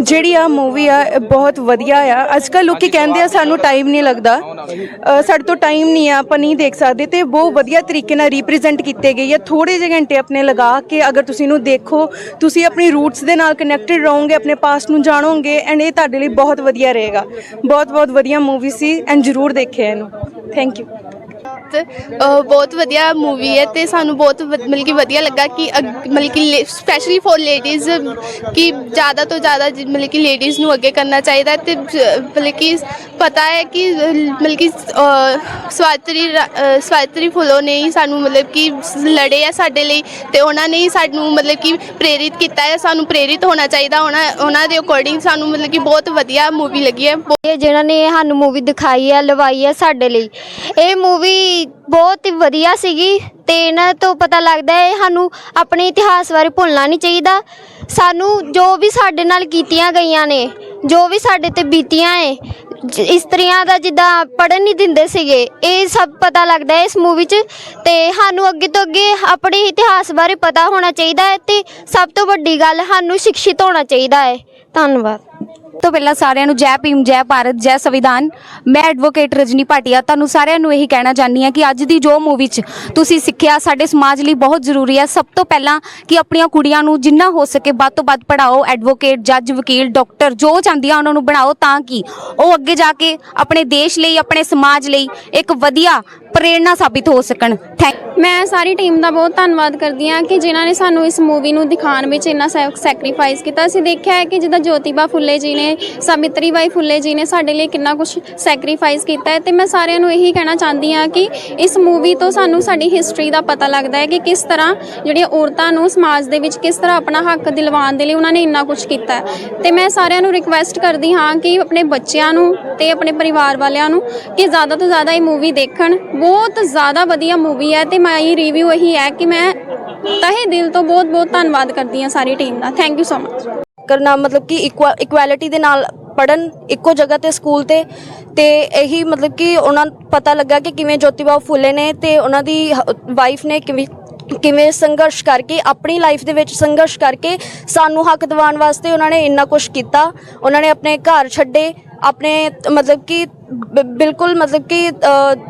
ਜਿਹੜੀ ਆ ਮੂਵੀ ਆ ਇਹ ਬਹੁਤ ਵਧੀਆ ਆ। ਅੱਜ ਕੱਲ੍ਹ ਲੋਕੀ ਕਹਿੰਦੇ ਆ ਸਾਨੂੰ ਟਾਈਮ ਨਹੀਂ ਲੱਗਦਾ। ਅ, ਸਾਡੇ ਤੋਂ ਟਾਈਮ ਨਹੀਂ ਆ ਆਪਾਂ ਨਹੀਂ ਦੇਖ ਸਕਦੇ। ਤੇ ਬਹੁਤ ਵਧੀਆ ਤਰੀਕੇ ਨਾਲ ਰਿਪਰੈਜ਼ੈਂਟ ਕੀਤੇ ਗਈ ਆ। ਥੋੜੇ ਜਿਹੇ ਘੰਟੇ ਆਪਣੇ ਲਗਾ ਕੇ ਅਗਰ ਤੁਸੀਂ ਇਹਨੂੰ ਦੇਖੋ ਤੁਸੀਂ ਆਪਣੀ ਰੂਟਸ ਦੇ ਨਾਲ ਕਨੈਕਟਡ ਰਹੋਗੇ ਆਪਣੇ ਪਾਸਟ ਨੂੰ ਜਾਣੋਗੇ ਐਂਡ ਇਹ ਤੁਹਾਡੇ ਲਈ ਬਹੁਤ ਵਧੀਆ ਰਹੇਗਾ। ਬਹੁਤ ਬਹੁਤ ਵਧੀਆ ਮੂਵੀ ਸੀ ਐਂਡ ਜਰੂਰ ਦੇਖਿਆ ਇਹਨੂੰ। ਥੈਂਕ ਯੂ ਤੇ, ਬਹੁਤ ਵਧੀਆ ਮੂਵੀ ਹੈ ਤੇ ਸਾਨੂੰ ਬਹੁਤ ਵ- ਮਤਲਬ ਕਿ ਵਧੀਆ ਲੱਗਾ ਕਿ ਅਗ- ਮਤਲਬ ਕਿ ਸਪੈਸ਼ਲੀ ਫॉर ਲੇਡੀਜ਼ ਕਿ ਜ਼ਿਆਦਾ ਤੋਂ ਜ਼ਿਆਦਾ ਮਤਲਬ ਕਿ ਲੇਡੀਜ਼ ਨੂੰ ਅੱਗੇ ਕਰਨਾ ਚਾਹੀਦਾ ਹੈ ਤੇ ਮਤਲਬ ਕਿ ਪਤਾ ਹੈ ਕਿ ਮਤਲਬ ਕਿ ਅਹ, ਸਵਾਤਰੀ ਰਾ- ਸਵਾਤਰੀ ਫੁੱਲੋ ਨੇ ਹੀ ਸਾਨੂੰ ਮਤਲਬ ਕਿ ਲੜੇ ਆ ਸਾਡੇ ਲਈ ਤੇ ਉਹਨਾਂ ਨੇ ਹੀ ਸਾਨੂੰ ਮਤਲਬ ਕਿ ਪ੍ਰੇਰਿਤ ਕੀਤਾ ਹੈ ਸਾਨੂੰ ਪ੍ਰੇਰਿਤ ਹੋਣਾ ਚਾਹੀਦਾ ਉਹਨਾਂ ਉਹਨਾਂ ਦੇ ਅਕੋਰਡਿੰਗ ਸਾਨੂੰ ਮਤਲਬ ਕਿ ਬਹੁਤ ਵਧੀਆ ਮੂਵੀ ਲੱਗੀ ਹੈ। ਇਹ ਜਿਨ੍ਹਾਂ ਨੇ ਸਾਨੂੰ ਮੂਵੀ ਦਿਖਾਈ ਹੈ ਲਵਾਈ ਹੈ ਸਾਡੇ ਲਈ। ਇਹ ਮੂਵੀ ਬਹੁਤ ਹੀ ਵਧੀਆ ਸੀਗੀ ਤੇ ਇਹਨਾਂ ਤੋਂ ਪਤਾ ਲੱਗਦਾ ਹੈ ਸਾਨੂੰ ਆਪਣੇ ਇਤਿਹਾਸ ਬਾਰੇ ਭੁੱਲਣਾ ਨਹੀਂ ਚਾਹੀਦਾ। ਸਾਨੂੰ ਜੋ ਵੀ ਸਾਡੇ ਨਾਲ ਕੀਤੀਆਂ ਗਈਆਂ ਨੇ, ਜੋ ਵੀ ਸਾਡੇ ਤੇ ਬੀਤੀਆਂ ਹੈ ਜ- ਇਸਤਰੀਆਂ ਦਾ ਜਿੱਦਾਂ ਪੜਨ ਨਹੀਂ ਦਿੰਦੇ ਸੀਗੇ, ਇਹ ਸਭ ਪਤਾ ਲੱਗਦਾ ਹੈ ਇਸ ਮੂਵੀ 'ਚ ਤੇ ਸਾਨੂੰ ਅੱਗੇ ਤੋਂ ਅੱਗੇ ਆਪਣੇ ਇਤਿਹਾਸ ਬਾਰੇ ਪਤਾ ਹੋਣਾ ਚਾਹੀਦਾ ਹੈ ਤੇ ਸਭ ਤੋਂ ਵੱਡੀ ਗੱਲ ਸਾਨੂੰ ਸਿੱਖਿਤ ਹੋਣਾ ਚਾਹੀਦਾ ਹੈ। ਧੰਨਵਾਦ। ਤੋਂ ਪਹਿਲਾਂ ਸਾਰਿਆਂ ਨੂੰ ਜੈ ਭੀਮ, ਜੈ ਭਾਰਤ, ਜੈ ਸੰਵਿਧਾਨ। ਮੈਂ ਐਡਵੋਕੇਟ ਰਜਨੀ ਭਾਟੀਆ, ਤੁਹਾਨੂੰ ਸਾਰਿਆਂ ਨੂੰ ਇਹੀ ਕਹਿਣਾ ਚਾਹੁੰਦੀ ਹਾਂ ਕਿ ਅੱਜ ਦੀ ਜੋ ਮੂਵੀ 'ਚ ਤੁਸੀਂ ਸਿੱਖਿਆ ਸਾਡੇ ਸਮਾਜ ਲਈ ਬਹੁਤ ਜ਼ਰੂਰੀ ਹੈ। ਸਭ ਤੋਂ ਪਹਿਲਾਂ ਕਿ ਆਪਣੀਆਂ ਕੁੜੀਆਂ ਨੂੰ ਜਿੰਨਾ ਹੋ ਸਕੇ ਵੱਧ ਤੋਂ ਵੱਧ ਪੜਾਓ ਐਡਵੋਕੇਟ ਜੱਜ ਵਕੀਲ ਡਾਕਟਰ ਜੋ ਚਾਹੁੰਦੀਆਂ ਉਹਨਾਂ ਨੂੰ ਬਣਾਓ ਤਾਂ ਕਿ। ਉਹ ਅੱਗੇ ਜਾ ਕੇ ਆਪਣੇ ਦੇਸ਼ ਲਈ, ਆਪਣੇ ਸਮਾਜ ਲਈ ਇੱਕ ਵਧੀਆ ਪ੍ਰੇਰਣਾ ਸਾਬਿਤ ਹੋ ਸਕਣ। ਥੈਂਕ ਮੈਂ ਸਾਰੀ ਟੀਮ ਦਾ ਬਹੁਤ ਧੰਨਵਾਦ ਕਰਦੀ ਹਾਂ ਕਿ ਜਿਨ੍ਹਾਂ ਨੇ ਸਾਨੂੰ ਇਸ ਮੂਵੀ ਨੂੰ ਦਿਖਾਉਣ ਵਿੱਚ ਇੰਨਾ ਸੈਕਰੀਫਾਈਸ ਕੀਤਾ। ਅਸੀਂ ਦੇਖਿਆ ਹੈ ਕਿ ਜਿੱਦਾਂ ਜੋਤੀਬਾ ਫੁੱਲੇ ਜੀ ਨੇ ਸਾਵਿਤਰੀ ਬਾਈ ਫੁੱਲੇ ਜੀ ਨੇ ਸਾਡੇ ਲਈ ਕਿੰਨਾ ਕੁਝ ਸੈਕਰੀਫਾਈਸ ਕੀਤਾ ਹੈ ਤੇ ਮੈਂ ਸਾਰਿਆਂ ਨੂੰ ਇਹੀ ਕਹਿਣਾ ਚਾਹੁੰਦੀ ਹਾਂ ਕਿ ਇਸ ਮੂਵੀ ਤੋਂ ਸਾਨੂੰ ਸਾਡੀ ਹਿਸਟਰੀ ਦਾ ਪਤਾ ਲੱਗਦਾ ਹੈ ਕਿ ਕਿਸ ਤਰ੍ਹਾਂ ਜਿਹੜੀਆਂ ਔਰਤਾਂ ਨੂੰ ਸਮਾਜ ਦੇ ਵਿੱਚ ਕਿਸ ਤਰ੍ਹਾਂ ਆਪਣਾ ਹੱਕ ਦਿਲਵਾਉਣ ਦੇ ਲਈ ਉਹਨਾਂ ਨੇ ਇੰਨਾ ਕੁਝ ਕੀਤਾ ਹੈ। ਤੇ ਮੈਂ ਸਾਰਿਆਂ ਨੂੰ ਰਿਕਵੈਸਟ ਕਰਦੀ ਹਾਂ ਕਿ ਆਪਣੇ ਬੱਚਿਆਂ ਨੂੰ ਤੇ ਆਪਣੇ ਪਰਿਵਾਰ ਵਾਲਿਆਂ ਨੂੰ ਕਿ ਜ਼ਿਆਦਾ ਤੋਂ ਜ਼ਿਆਦਾ ਇਹ ਮੂਵੀ ਦੇਖਣ। ਬਹੁਤ ਜ਼ਿਆਦਾ ਵਧੀਆ ਮੂਵੀ ਹੈ ਤੇ ਇਹ ਰਿਵਿਊ ਇਹੀ ਹੈ ਕਿ ਮੈਂ ਤਹੇ ਦਿਲ ਤੋਂ ਬਹੁਤ ਬਹੁਤ ਧੰਨਵਾਦ ਕਰਦੀ ਹਾਂ ਸਾਰੀ ਟੀਮ ਦਾ। ਥੈਂਕ ਯੂ ਸੋ ਮਚ ਕਰਨਾ ਮਤਲਬ ਕਿ ਇਕੁਐਲਿਟੀ ਦੇ ਨਾਲ ਪੜਨ ਇੱਕੋ ਜਗ੍ਹਾ ਤੇ ਸਕੂਲ ਤੇ ਤੇ ਇਹੀ ਮਤਲਬ ਕਿ ਉਹਨਾਂ ਪਤਾ ਲੱਗਾ ਕਿ ਕਿਵੇਂ ਜੋਤੀਬਾ ਫੁੱਲੇ ਨੇ ਤੇ ਉਹਨਾਂ ਦੀ ਵਾਈਫ ਨੇ ਕਿਵੇਂ ਕਿਵੇਂ ਸੰਘਰਸ਼ ਕਰਕੇ ਆਪਣੀ ਲਾਈਫ ਦੇ ਵਿੱਚ ਸੰਘਰਸ਼ ਕਰਕੇ ਸਾਨੂੰ ਹੱਕ ਦਿਵਾਉਣ ਵਾਸਤੇ ਉਹਨਾਂ ਨੇ ਇੰਨਾ ਕੁਝ ਕੀਤਾ। ਉਹਨਾਂ ਨੇ ਆਪਣੇ ਘਰ ਛੱਡੇ ਆਪਣੇ ਮਤਲਬ ਕਿ ਬਿਲਕੁਲ ਮਤਲਬ ਕਿ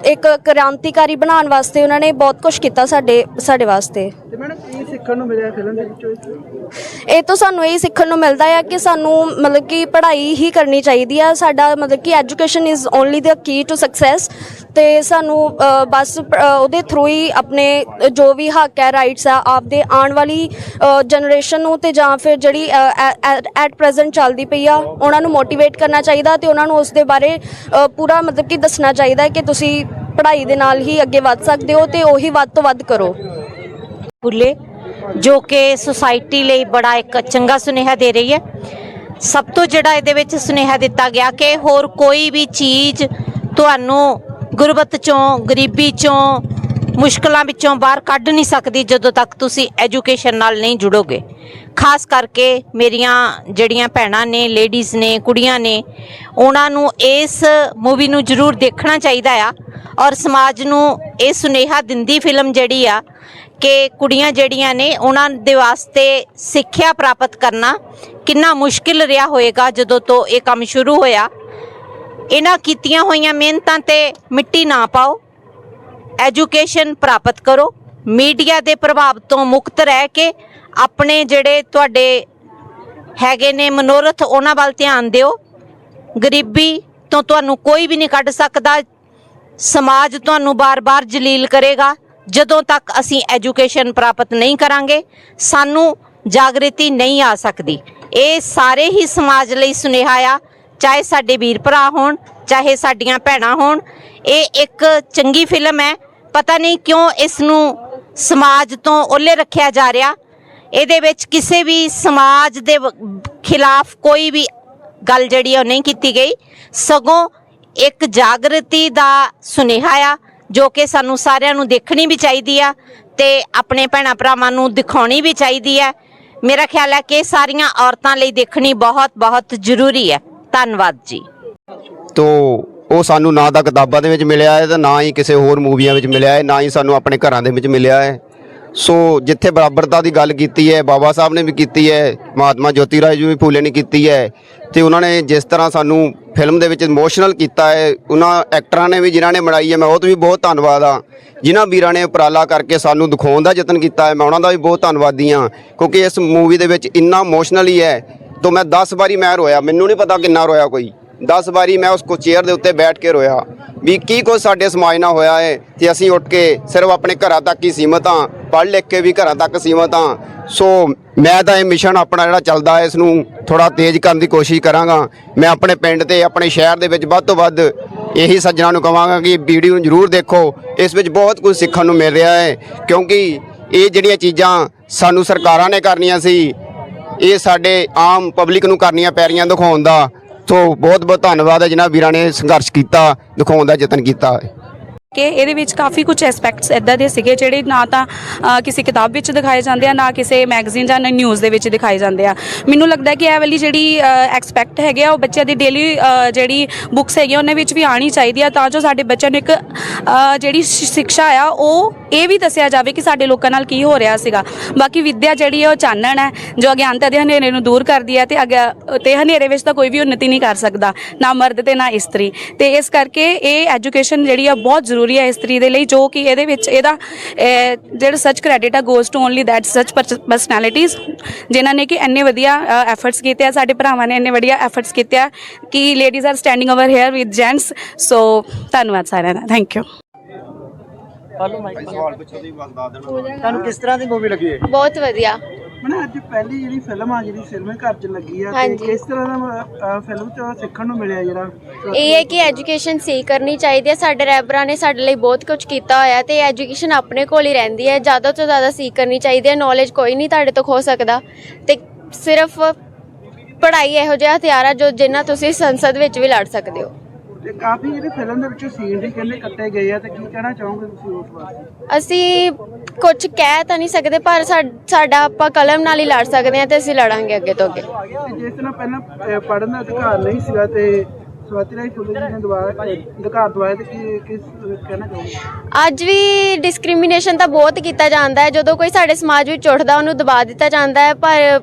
ਇੱਕ ਕ੍ਰਾਂਤੀਕਾਰੀ ਬਣਾਉਣ ਵਾਸਤੇ ਉਹਨਾਂ ਨੇ ਬਹੁਤ ਕੁਝ ਕੀਤਾ ਸਾਡੇ ਸਾਡੇ ਵਾਸਤੇ। ਤੇ ਮੈਡਮ ਕੀ ਸਿੱਖਣ ਨੂੰ ਮਿਲਿਆ ਫਿਲਮ ਦੇ ਵਿੱਚੋਂ ਇਹ? ਤੋਂ ਸਾਨੂੰ ਇਹ ਸਿੱਖਣ ਨੂੰ ਮਿਲਦਾ ਹੈ ਕਿ ਸਾਨੂੰ ਮਤਲਬ ਕਿ ਪੜ੍ਹਾਈ ਹੀ ਕਰਨੀ ਚਾਹੀਦੀ ਆ। ਸਾਡਾ ਮਤਲਬ ਕਿ education is only the key to success ਤੇ ਸਾਨੂੰ ਬਸ ਉਹਦੇ ਥਰੂ ਹੀ ਆਪਣੇ ਜੋ ਵੀ ਹੱਕ ਹੈ ਰਾਈਟਸ ਆ, ਆਪਦੇ ਆਉਣ ਵਾਲੀ ਜਨਰੇਸ਼ਨ ਨੂੰ ਤੇ ਜਾਂ ਫਿਰ ਜਿਹੜੀ ਐਟ ਪ੍ਰੈਜ਼ੈਂਟ ਚੱਲਦੀ ਪਈ ਆ, ਉਹਨਾਂ ਨੂੰ ਮੋਟੀਵੇਟ ਕਰਨਾ ਚਾਹੀਦਾ ਤੇ ਉਹਨਾਂ ਨੂੰ ਉਸ ਦੇ ਬਾਰੇ ਪੂਰਾ ਮਤਲਬ ਕਿ ਦੱਸਣਾ ਚਾਹੀਦਾ ਕਿ ਤੁਸੀਂ ਪੜ੍ਹਾਈ ਦੇ ਨਾਲ ਹੀ ਅੱਗੇ ਵੱਧ ਸਕਦੇ ਹੋ ਤੇ ਉਹੀ ਵੱਧ ਤੋਂ ਵੱਧ ਕਰੋ। ਫੁੱਲੇ ਜੋ ਕਿ ਸੁਸਾਇਟੀ ਲਈ ਬੜਾ ਇੱਕ ਚੰਗਾ ਸੁਨੇਹਾ ਦੇ ਰਹੀ ਹੈ। ਸਭ ਤੋਂ ਜਿਹੜਾ ਇਹਦੇ ਵਿੱਚ ਸੁਨੇਹਾ ਦਿੱਤਾ ਗਿਆ ਕਿ ਹੋਰ ਕੋਈ ਵੀ ਚੀਜ਼ ਤੁਹਾਨੂੰ ਗੁਰਬਤ ਚੋਂ, ਗਰੀਬੀ ਚੋਂ, ਮੁਸ਼ਕਲਾਂ ਵਿੱਚੋਂ ਬਾਹਰ ਕੱਢ ਨਹੀਂ ਸਕਦੀ ਜਦੋਂ ਤੱਕ ਤੁਸੀਂ ਐਜੂਕੇਸ਼ਨ ਨਾਲ ਨਹੀਂ ਜੁੜੋਗੇ। ਖਾਸ ਕਰਕੇ ਮੇਰੀਆਂ ਜਿਹੜੀਆਂ ਭੈਣਾਂ ਨੇ, ਲੇਡੀਜ਼ ਨੇ, ਕੁੜੀਆਂ ਨੇ, ਉਹਨਾਂ ਨੂੰ ਇਸ ਮੂਵੀ ਨੂੰ ਜ਼ਰੂਰ ਦੇਖਣਾ ਚਾਹੀਦਾ ਆ ਔਰ ਸਮਾਜ ਨੂੰ ਇਹ ਸੁਨੇਹਾ ਦਿੰਦੀ ਫਿਲਮ ਜਿਹੜੀ ਆ ਕਿ ਕੁੜੀਆਂ ਜਿਹੜੀਆਂ ਨੇ, ਉਹਨਾਂ ਦੇ ਵਾਸਤੇ ਸਿੱਖਿਆ ਪ੍ਰਾਪਤ ਕਰਨਾ ਕਿੰਨਾ ਮੁਸ਼ਕਿਲ ਰਿਹਾ ਹੋਏਗਾ ਜਦੋਂ ਤੋਂ ਇਹ ਕੰਮ ਸ਼ੁਰੂ ਹੋਇਆ। ਇਹਨਾਂ ਕੀਤੀਆਂ ਹੋਈਆਂ ਮਿਹਨਤਾਂ ਤੇ ਮਿੱਟੀ ਨਾ ਪਾਓ। ਐਜੂਕੇਸ਼ਨ ਪ੍ਰਾਪਤ ਕਰੋ। ਮੀਡੀਆ ਦੇ ਪ੍ਰਭਾਵ ਤੋਂ ਮੁਕਤ ਰਹਿ ਕੇ ਆਪਣੇ ਜਿਹੜੇ ਤੁਹਾਡੇ ਹੈਗੇ ਨੇ ਮਨੋਰਥ, ਉਹਨਾਂ ਵੱਲ ਧਿਆਨ ਦਿਓ। ਗਰੀਬੀ ਤੋਂ ਤੁਹਾਨੂੰ ਕੋਈ ਵੀ ਨਹੀਂ ਕੱਢ ਸਕਦਾ। ਸਮਾਜ ਤੁਹਾਨੂੰ ਬਾਰ-ਬਾਰ ਜਲੀਲ ਕਰੇਗਾ। ਜਦੋਂ ਤੱਕ ਅਸੀਂ ਐਜੂਕੇਸ਼ਨ ਪ੍ਰਾਪਤ ਨਹੀਂ ਕਰਾਂਗੇ, ਸਾਨੂੰ ਜਾਗ੍ਰਿਤੀ ਨਹੀਂ ਆ ਸਕਦੀ। ਇਹ ਸਾਰੇ ਹੀ ਸਮਾਜ ਲਈ ਸੁਨੇਹਾ ਆ। ਚਾਹੇ ਸਾਡੇ ਵੀਰ ਭਰਾ ਹੋਣ, ਚਾਹੇ ਸਾਡੀਆਂ ਭੈਣਾਂ ਹੋਣ, ਇਹ ਇੱਕ ਚੰਗੀ ਫਿਲਮ ਹੈ। ਪਤਾ ਨਹੀਂ ਕਿਉਂ ਇਸ ਨੂੰ ਸਮਾਜ ਤੋਂ ਓਲੇ ਰੱਖਿਆ ਜਾ ਰਿਹਾ। ਇਹਦੇ ਵਿੱਚ ਕਿਸੇ ਵੀ ਸਮਾਜ ਦੇ ਵ- ਖਿਲਾਫ ਕੋਈ ਵੀ ਗੱਲ ਜਿਹੜੀ ਆ ਉਹ ਨਹੀਂ ਕੀਤੀ ਗਈ। ਸਗੋਂ ਇੱਕ ਜਾਗਰਤੀ ਦਾ ਸੁਨੇਹਾ ਆ, ਜੋ ਕਿ ਸਾਨੂੰ ਸਾਰਿਆਂ ਨੂੰ ਦੇਖਣੀ ਵੀ ਚਾਹੀਦੀ ਆ ਤੇ ਆਪਣੇ ਭੈਣਾਂ ਭਰਾਵਾਂ ਨੂੰ ਦਿਖਾਉਣੀ ਵੀ ਚਾਹੀਦੀ ਹੈ ਮੇਰਾ ਖਿਆਲ ਹੈ ਕਿ ਇਹ ਸਾਰੀਆਂ ਔਰਤਾਂ ਲਈ ਦੇਖਣੀ ਬਹੁਤ ਬਹੁਤ ਜ਼ਰੂਰੀ ਹੈ। ਧੰਨਵਾਦ ਜੀ। ਤੋ ਉਹ ਸਾਨੂੰ ਨਾ ਤਾਂ ਕਿਤਾਬਾਂ ਦੇ ਵਿੱਚ ਮਿਲਿਆ ਹੈ ਤੇ ਨਾ ਹੀ ਕਿਸੇ ਹੋਰ ਮੂਵੀਆਂ ਵਿੱਚ ਮਿਲਿਆ ਹੈ, ਨਾ ਹੀ ਸਾਨੂੰ ਆਪਣੇ ਘਰਾਂ ਦੇ ਵਿੱਚ ਮਿਲਿਆ ਹੈ। ਸੋ ਜਿੱਥੇ ਬਰਾਬਰਤਾ ਦੀ ਗੱਲ ਕੀਤੀ ਹੈ, ਬਾਬਾ ਸਾਹਿਬ ਨੇ ਵੀ ਕੀਤੀ ਹੈ, ਮਹਾਤਮਾ ਜੋਤੀ ਰਾਏ ਜੀ ਫੂਲੇ ਨੇ ਕੀਤੀ ਹੈ, ਤੇ ਉਹਨਾਂ ਨੇ ਜਿਸ ਤਰ੍ਹਾਂ ਸਾਨੂੰ ਫਿਲਮ ਦੇ ਵਿੱਚ ਇਮੋਸ਼ਨਲ ਕੀਤਾ ਹੈ, ਉਹਨਾਂ ਐਕਟਰਾਂ ਨੇ ਵੀ ਜਿਨ੍ਹਾਂ ਨੇ ਬਣਾਈ ਹੈ, ਮੈਂ ਉਹ ਤੋਂ ਵੀ ਬਹੁਤ ਧੰਨਵਾਦ ਆ ਜਿਨ੍ਹਾਂ ਵੀਰਾਂ ਨੇ ਉਪਰਾਲਾ ਕਰਕੇ ਸਾਨੂੰ ਦਿਖਾਉਣ ਦਾ ਯਤਨ ਕੀਤਾ ਹੈ, ਮੈਂ ਉਹਨਾਂ ਦਾ ਵੀ ਬਹੁਤ ਧੰਨਵਾਦੀ ਹਾਂ, ਕਿਉਂਕਿ ਇਸ ਮੂਵੀ ਦੇ ਵਿੱਚ ਇੰਨਾ ਇਮੋਸ਼ਨਲ ਹੀ ਹੈ ਤੋਂ ਮੈਂ 10 ਵਾਰੀ ਮੈਂ ਰੋਇਆ, ਮੈਨੂੰ ਨਹੀਂ ਪਤਾ ਕਿੰਨਾ ਰੋਇਆ ਕੋਈ। 10 ਵਾਰੀ ਮੈਂ ਉਸ ਕੋ ਚੇਅਰ ਦੇ ਉੱਤੇ ਬੈਠ ਕੇ ਰੋਇਆ। ਵੀ ਕੀ ਕੁਝ ਸਾਡੇ ਸਮਾਜ ਨਾਲ ਹੋਇਆ ਹੈ ਤੇ ਅਸੀਂ ਉੱਠ ਕੇ ਸਿਰਫ ਆਪਣੇ ਘਰਾਂ ਤੱਕ ਹੀ ਸੀਮਤ ਹਾਂ ਪੜ੍ਹ ਲਿਖ ਕੇ ਵੀ ਘਰਾਂ ਤੱਕ ਸੀਮਤ ਹਾਂ ਸੋ ਮੈਂ ਤਾਂ ਇਹ ਮਿਸ਼ਨ ਆਪਣਾ ਜਿਹੜਾ ਚੱਲਦਾ ਹੈ ਇਸ ਨੂੰ ਥੋੜਾ ਤੇਜ਼ ਕਰਨ ਦੀ ਕੋਸ਼ਿਸ਼ ਕਰਾਂਗਾ। ਮੈਂ ਆਪਣੇ ਪਿੰਡ ਤੇ, ਆਪਣੇ ਸ਼ਹਿਰ ਦੇ ਵਿੱਚ ਵੱਧ ਤੋਂ ਵੱਧ ਇਹੀ ਸੱਜਣਾ ਨੂੰ ਕਹਾਂਗਾ ਕਿ ਵੀਡੀਓ ਨੂੰ ਜ਼ਰੂਰ ਦੇਖੋ। ਇਸ ਵਿੱਚ ਬਹੁਤ ਕੁਝ ਸਿੱਖਣ ਨੂੰ ਮਿਲ ਰਿਹਾ ਹੈ ਕਿਉਂਕਿ ਇਹ ਜਿਹੜੀਆਂ ਚੀਜ਼ਾਂ ਸਾਨੂੰ ਸਰਕਾਰਾਂ ਨੇ ਕਰਨੀਆਂ ਸੀ ਇਹ ਸਾਡੇ ਆਮ ਪਬਲਿਕ ਨੂੰ ਕਰਨੀਆਂ ਪੈ ਰਹੀਆਂ ਦਿਖਾਉਣ ਦਾ ਸੋ ਬਹੁਤ ਬਹੁਤ ਧੰਨਵਾਦ ਹੈ ਜਿਨ੍ਹਾਂ ਵੀਰਾਂ ਨੇ ਸੰਘਰਸ਼ ਕੀਤਾ, ਦਿਖਾਉਣ ਦਾ ਯਤਨ ਕੀਤਾ। ਕਿ ਇਹਦੇ ਵਿੱਚ ਕਾਫੀ ਕੁਝ ਐਸਪੈਕਟਸ ਇਦਾਂ ਦੇ ਸੀਗੇ ਜਿਹੜੇ ਨਾ ਤਾਂ ਕਿਸੇ ਕਿਤਾਬ ਵਿੱਚ ਦਿਖਾਏ ਜਾਂਦੇ ਆ, ਨਾ ਕਿਸੇ ਮੈਗਜ਼ੀਨ ਜਾਂ ਨਿਊਜ਼ ਦੇ ਵਿੱਚ ਦਿਖਾਏ ਜਾਂਦੇ ਆ। ਮੈਨੂੰ ਲੱਗਦਾ ਕਿ ਇਹ ਵਾਲੀ ਜਿਹੜੀ ਐਕਸਪੈਕਟ ਹੈਗੇ ਆ, ਉਹ ਬੱਚਿਆਂ ਦੀ ਡੇਲੀ ਜਿਹੜੀ ਬੁੱਕਸ ਹੈਗੀਆਂ, ਉਹਨਾਂ ਵਿੱਚ ਵੀ ਆਣੀ ਚਾਹੀਦੀ ਆ, ਤਾਂ ਜੋ ਸਾਡੇ ਬੱਚਿਆਂ ਨੂੰ ਇੱਕ ਜਿਹੜੀ ਸ਼ਿ- ਸਿੱਖਿਆ ਆ, ਉਹ ਇਹ ਵੀ ਦੱਸਿਆ ਜਾਵੇ ਕਿ ਸਾਡੇ ਲੋਕਾਂ ਨਾਲ ਕੀ ਹੋ ਰਿਹਾ ਸੀਗਾ। ਬਾਕੀ ਵਿਦਿਆ ਜਿਹੜੀ ਹੈ ਉਹ ਚਾਨਣ ਹੈ ਜੋ ਅਗਿਆਨਤਾ ਦੇ ਹਨੇਰੇ ਨੂੰ ਦੂਰ ਕਰਦੀ ਹੈ ਤੇ ਅਗ- ਤੇ ਹਨੇਰੇ ਵਿੱਚ ਤਾਂ ਕੋਈ ਵੀ ਉન્નਤੀ ਨਹੀਂ ਕਰ ਸਕਦਾ, ਨਾ ਮਰਦ ਤੇ ਨਾ ਇਸਤਰੀ। ਤੇ ਇਸ ਕਰਕੇ ਇਹ ਐਜੂਕੇਸ਼ਨ ਜਿਹੜੀ ਆ, ਬਹੁਤ ਜ਼ਰੂਰੀ ਹੈ ਇਸਤਰੀ ਦੇ ਲਈ ਜੋ ਕਿ ਇਹਦੇ ਵਿੱਚ ਇਹਦਾ ਜਿਹੜਾ ਸੱਚ ਕ੍ਰੈਡਿਟ ਆ ਗੋਸ ਟੂ ਓਨਲੀ ਦੈਟ ਸੱਚ ਪਰਸਨੈਲਿਟੀਜ਼ ਜਿਨ੍ਹਾਂ ਨੇ ਕਿ ਇੰਨੇ ਵਧੀਆ ਐਫਰਟਸ ਕੀਤੇ ਆ ਸਾਡੇ ਭਰਾਵਾਂ ਨੇ ਇੰਨੇ ਵਧੀਆ ਐਫਰਟਸ ਕੀਤੇ ਆ ਕਿ ladies are standing over here with gents so ਧੰਨਵਾਦ ਸਾਰਿਆਂ ਦਾ ਥੈਂਕ ਯੂ ਤੁਹਾਨੂੰ ਕਿਸ ਤਰ੍ਹਾਂ ਦੀ ਮੂਵੀ ਲੱਗੀ ਹੈ ਬਹੁਤ ਵਧੀਆ। ਮਨੇ ਅੱਜ ਪਹਿਲੀ ਜਿਹੜੀ ਫਿਲਮ ਆ ਜਿਹੜੀ ਸਿਨੇਮੇ ਘਰ 'ਚ ਲੱਗੀ ਆ ਤੇ ਹਾਂਜੀ। ਕਿਸ ਤਰ੍ਹਾਂ ਦਾ ਫਿਲਮ 'ਚ ਸਿੱਖਣ ਨੂੰ ਮਿਲਿਆ ਜਿਹੜਾ ਇਹ ਹੈ ਕਿ ਐਜੂਕੇਸ਼ਨ ਸਹੀ ਕਰਨੀ ਚਾਹੀਦੀ ਹੈ ਸਾਡੇ ਰੈਬਰਾਂ ਨੇ ਸਾਡੇ ਲਈ ਬਹੁਤ ਕੁਝ ਕੀਤਾ ਹੋਇਆ ਤੇ ਐਜੂਕੇਸ਼ਨ ਆਪਣੇ ਕੋਲ ਹੀ ਰਹਿੰਦੀ ਹੈ। ਜ਼ਿਆਦਾ ਤੋਂ ਜ਼ਿਆਦਾ ਸਹੀ ਕਰਨੀ ਚਾਹੀਦੀ ਹੈ। ਨੌਲੇਜ ਕੋਈ ਨਹੀਂ ਤੁਹਾਡੇ ਤੋਂ ਖੋ ਸਕਦਾ। ਤੇ ਸਿਰਫ ਪੜ੍ਹਾਈ ਇਹੋ ਜਿਹਾ ਹਥਿਆਰ ਆ ਜੋ ਜਿੰਨਾ ਤੁਸੀਂ ਸੰਸਦ ਵਿੱਚ ਵੀ ਲੜ ਸਕਦੇ ਹੋ। ਤੇ ਕਾਫੀ ਜਿਹੜੇ ਫਿਲਮ ਦੇ ਵਿੱਚੋਂ ਸੀਨ ਵੀ ਕਹਿੰਦੇ ਕੱਟੇ ਗਏ ਆ ਤੇ ਕੀ ਕਹਿਣਾ ਚਾਹੋਗੇ ਤੁਸੀਂ ਉਸ ਬਾਰੇ? ਅਸੀਂ ਕੁਝ ਕਹਿ ਤਾਂ ਨਹੀਂ ਸਕਦੇ ਪਰ ਸਾ- ਸਾਡਾ ਆਪਾਂ ਕਲਮ ਨਾਲ ਹੀ ਲੜ ਸਕਦੇ ਹਾਂ ਤੇ ਅਸੀਂ ਲੜਾਂਗੇ ਅੱਗੇ ਤੋਂ ਅੱਗੇ। ਤੇ ਜਿਸ ਤਰ੍ਹਾਂ ਪਹਿਲਾਂ ਪੜਨ ਦਾ ਅਧਿਕਾਰ ਨਹੀਂ ਸੀਗਾ ਤੇ ਸਵਾਤੀ ਰਾਈ ਫੁੱਲੇ ਜੀ ਨੇ ਦੁਬਾਰਾ ਅਧਿਕਾਰ ਦਵਾਇਆ ਤੇ ਕੀ ਕਿਸ ਕਹਿਣਾ ਚਾਹੋਗੇ? ਅੱਜ ਵੀ ਡਿਸਕ੍ਰਿਮੀਨੇਸ਼ਨ ਤਾਂ ਬਹੁਤ ਕੀਤਾ ਜਾਂਦਾ ਹੈ ਜਦੋਂ ਕੋਈ ਸਾਡੇ ਸਮਾਜ ਵਿੱਚ ਉੱਠਦਾ ਉਹਨੂੰ ਦਬਾ ਦਿੱਤਾ ਜਾਂਦਾ ਹੈ ਪਰ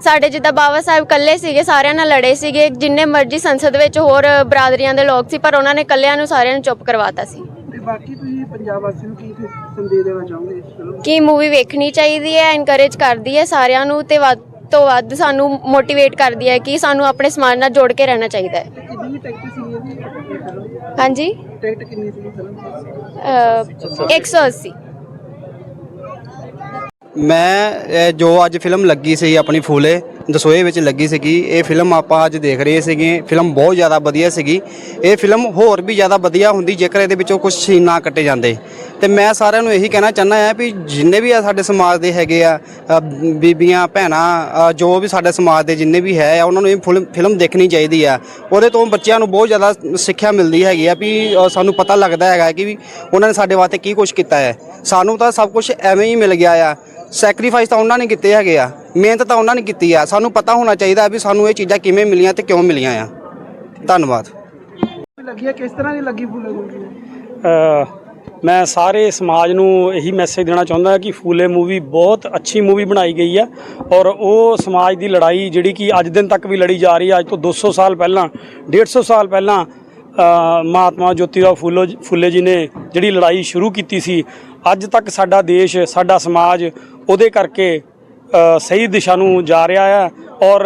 ਸਾਡੇ ਜਿੱਦਾਂ ਬਾਬਾ ਸਾਹਿਬ ਇਕੱਲੇ ਸੀਗੇ ਸਾਰਿਆਂ ਨਾਲ ਲੜੇ ਸੀਗੇ ਜਿੰਨੇ ਮਰਜ਼ੀ ਸੰਸਦ ਵਿੱਚ ਹੋਰ ਬਰਾਦਰੀਆਂ ਦੇ ਲੋਕ ਸੀ ਪਰ ਉਹਨਾਂ ਨੇ ਇਕੱਲਿਆਂ ਨੂੰ ਸਾਰਿਆਂ ਨੂੰ ਚੁੱਪ ਕਰਵਾਤਾ ਸੀ। ਤੇ ਬਾਕੀ ਤੁਸੀਂ ਪੰਜਾਬ ਵਾਸੀਆਂ ਨੂੰ ਕੀ ਸੰਦੇਸ਼ ਦੇਣਾ ਚਾਹੋਗੇ ਇਸ ਫਿਲਮ ਕਿ ਮੂਵੀ ਵੇਖਣੀ ਚਾਹੀਦੀ ਹੈ ਐਨਕਰੇਜ ਕਰਦੀ ਹੈ ਸਾਰਿਆਂ ਨੂੰ ਤੇ ਵੱਧ ਤੋਂ ਵੱਧ ਸਾਨੂੰ ਮੋਟੀਵੇਟ ਕਰਦੀ ਹੈ ਕਿ ਸਾਨੂੰ ਆਪਣੇ ਸਮਾਜ ਨਾਲ ਜੋੜ ਕੇ ਰਹਿਣਾ ਚਾਹੀਦਾ ਹੈ। ਤੇ ਕਿੰਨੀ ਟਿਕਟ ਸੀ ਇਹਦੀ? ਫਿਲਮ ਹਾਂਜੀ? ਟਿਕਟ ਕਿੰਨੀ ਸੀ ਫਿਲਮ ਦੀ? ਅਹ 180 ਮੈਂ ਜੋ ਅੱਜ ਫਿਲਮ ਲੱਗੀ ਸੀ ਆਪਣੀ ਫੂਲੇ ਦਸੋਏ ਵਿੱਚ ਲੱਗੀ ਸੀਗੀ ਇਹ ਫਿਲਮ ਆਪਾਂ ਅੱਜ ਦੇਖ ਰਹੇ ਸੀਗੇ। ਫਿਲਮ ਬਹੁਤ ਜ਼ਿਆਦਾ ਵਧੀਆ ਸੀਗੀ। ਇਹ ਫਿਲਮ ਹੋਰ ਵੀ ਜ਼ਿਆਦਾ ਵਧੀਆ ਹੁੰਦੀ ਜੇਕਰ ਇਹਦੇ ਵਿੱਚੋਂ ਕੁਝ ਸੀਨ ਨਾ ਕੱਟੇ ਜਾਂਦੇ। ਤੇ ਮੈਂ ਸਾਰਿਆਂ ਨੂੰ ਇਹੀ ਕਹਿਣਾ ਚਾਹੁੰਦਾ ਆ ਵੀ ਜਿੰਨੇ ਵੀ ਆ ਸਾਡੇ ਸਮਾਜ ਦੇ ਹੈਗੇ ਆ ਅ, ਬੀਬੀਆਂ ਭੈਣਾਂ ਜੋ ਵੀ ਸਾਡੇ ਸਮਾਜ ਦੇ ਜਿੰਨੇ ਵੀ ਹੈ ਆ ਉਹਨਾਂ ਨੂੰ ਇਹ ਫਿਲਮ ਫਿਲਮ ਦੇਖਣੀ ਚਾਹੀਦੀ ਆ। ਉਹਦੇ ਤੋਂ ਬੱਚਿਆਂ ਨੂੰ ਬਹੁਤ ਜ਼ਿਆਦਾ ਸਿੱਖਿਆ ਮਿਲਦੀ ਹੈਗੀ ਆ ਵੀ ਸਾਨੂੰ ਪਤਾ ਲੱਗਦਾ ਹੈਗਾ ਕਿ ਵੀ ਉਹਨਾਂ ਨੇ ਸਾਡੇ ਵਾਸਤੇ ਕੀ ਕੁਝ ਕੀਤਾ ਹੈ। ਸਾਨੂੰ ਤਾਂ ਸਭ ਕੁਝ ਐਵੇਂ ਹੀ ਮਿਲ ਗਿਆ ਆ। ਸੈਕਰੀਫਾਈਸ ਤਾਂ ਉਹਨਾਂ ਨੇ ਕੀਤੇ ਹੈਗੇ ਆ। ਮਿਹਨਤ ਤਾਂ ਉਹਨਾਂ ਨੇ ਕੀਤੀ ਆ। ਸਾਨੂੰ ਪਤਾ ਹੋਣਾ ਚਾਹੀਦਾ ਵੀ ਸਾਨੂੰ ਇਹ ਚੀਜ਼ਾਂ ਕਿਵੇਂ ਮਿਲੀਆਂ ਤੇ ਕਿਉਂ ਮਿਲੀਆਂ ਆ। ਧੰਨਵਾਦ। ਲੱਗੀ ਹੈ ਕਿਸ ਤਰ੍ਹਾਂ ਦੀ ਲੱਗੀ ਫੁੱਲੇ ਮੂਵੀ? ਅ, ਮੈਂ ਸਾਰੇ ਸਮਾਜ ਨੂੰ ਇਹੀ ਮੈਸੇਜ ਦੇਣਾ ਚਾਹੁੰਦਾ ਕਿ ਫੂਲੇ ਮੂਵੀ ਬਹੁਤ ਅੱਛੀ ਮੂਵੀ ਬਣਾਈ ਗਈ ਹੈ ਔਰ ਉਹ ਸਮਾਜ ਦੀ ਲੜਾਈ ਜਿਹੜੀ ਕਿ ਅੱਜ ਦਿਨ ਤੱਕ ਵੀ ਲੜੀ ਜਾ ਰਹੀ ਹੈ ਅੱਜ ਤੋਂ 200 ਸਾਲ ਪਹਿਲਾਂ 150 ਸਾਲ ਪਹਿਲਾਂ ਅ, ਮਹਾਤਮਾ ਜੋਤੀਰਾਓ ਫੂਲੋ ਫੁੱਲੇ ਜੀ ਨੇ ਜਿਹੜੀ ਲੜਾਈ ਸ਼ੁਰੂ ਕੀਤੀ ਸੀ ਅੱਜ ਤੱਕ ਸਾਡਾ ਦੇਸ਼ ਸਾਡਾ ਸਮਾਜ ਉਹਦੇ ਕਰਕੇ ਸਹੀ ਦਿਸ਼ਾ ਨੂੰ ਜਾ ਰਿਹਾ ਹੈ ਔਰ